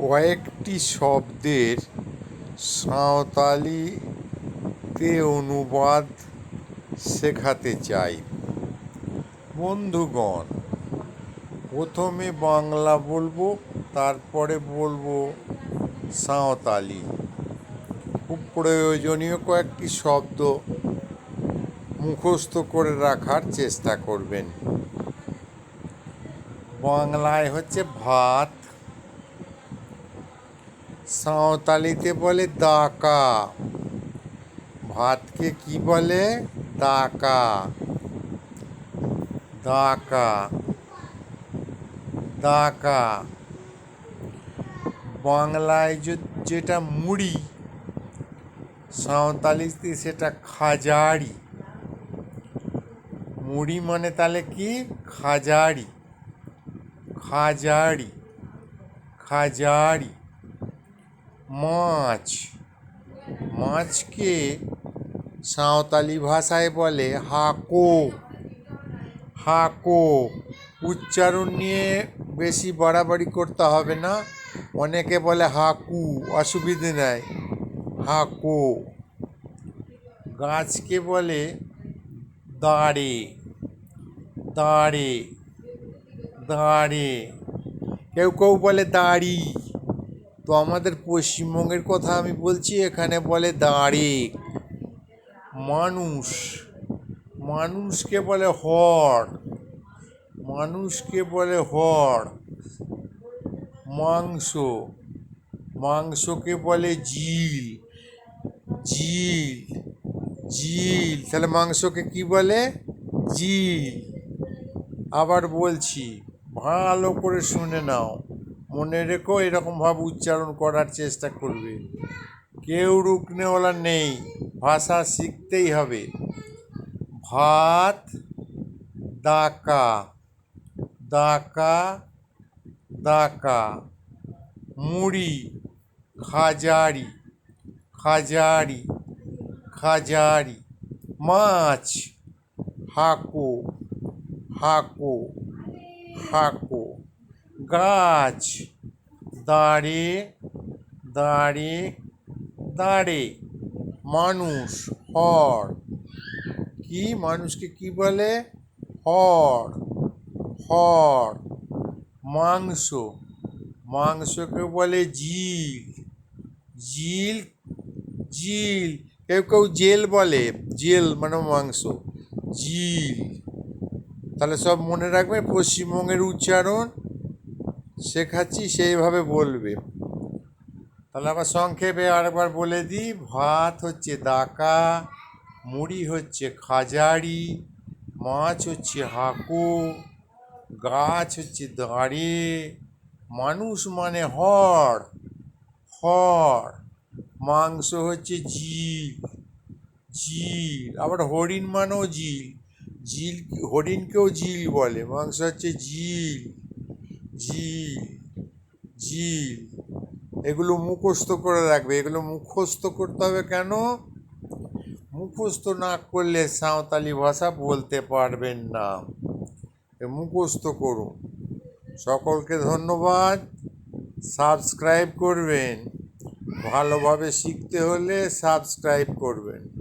কয়েকটি শব্দের সাঁওতালিতে অনুবাদ শেখাতে চাই। বন্ধুগণ, প্রথমে বাংলা বলব, তারপরে বলব সাঁওতালি খুব প্রয়োজনীয় কয়েকটি শব্দ মুখস্থ করে রাখার চেষ্টা করবেন। বাংলায় হচ্ছে ভাত সাঁওতালিতে বলে দাকা। ভাতকে কি বলে? দাকা। দাকা। দাকা। বাংলায় যেটা মুড়ি, সাঁওতালিতে সেটা খাজাড়ি মুড়ি মানে তাহলে কি? খাজাড়ি খাজাড়ি খাজাড়ি মাছ। মাছকে সাঁওতালি ভাষায় বলে হাকো। হাকো। উচ্চারণ নিয়ে বেশি বাড়াবাড়ি করতে হবে না। অনেকে বলে হাকু, অসুবিধে নাই। হাকো। গাছকে বলে দাঁড়ে। দাঁড়ে। দাঁড়ে। কেউ কেউ বলে দাড়ি। তো আমাদের পশ্চিমবঙ্গের কথা আমি বলছি, এখানে বলে দাঁড়ে। মানুষ। মানুষকে বলে হর। মানুষকে বলে হর। মাংস। মাংসকে বলে জিল জিল জিল তাহলে মাংসকে কি বলে? জিল আবার বলছি, ভালো করে শুনে নাও। মনে রেখো এরকমভাবে উচ্চারণ করার চেষ্টা করবে। কেউ রুকনেওয়ালা নেই, ভাষা শিখতেই হবে। ভাত, দাকা দাকা দাকা, মুড়ি, খাজারি খাজারি খাজারি, মাছ, হাকো হাকো হাকো। গাছ। দাঁড়ে দাঁড়ে দাঁড়ে। মানুষ, হর। কি মানুষকে কি বলে? হর হর। মাংস, মাংসকে বলে জিল জিল জিল কেউ কেউ জেল বলে, জেল মানে মাংস। জিল তাহলে সব মনে রাখবে পশ্চিমবঙ্গের উচ্চারণ শেখাচ্ছি সেইভাবে বলবে। তাহলে আবার সংক্ষেপে আরেকবার বলে দিই, ভাত হচ্ছে দাকা, মুড়ি হচ্ছে খাজাড়ি মাছ হচ্ছে হাকু, গাছ হচ্ছে দাঁড়ে, মানুষ মানে হড় হড় মাংস হচ্ছে জিল জিল আবার হরিণ মানেও জিল জিল হরিণকেও জিল বলে, মাংস হচ্ছে জিল জিল জিল এগুলো মুখস্থ করে রাখবে। এগুলো মুখস্থ করতে হবে কেন? মুখস্থ না করলে সাঁওতালি ভাষা বলতে পারবেন না। মুখস্থ করুন। সকলকে ধন্যবাদ। সাবস্ক্রাইব করবেন। ভালোভাবে শিখতে হলে সাবস্ক্রাইব করবেন।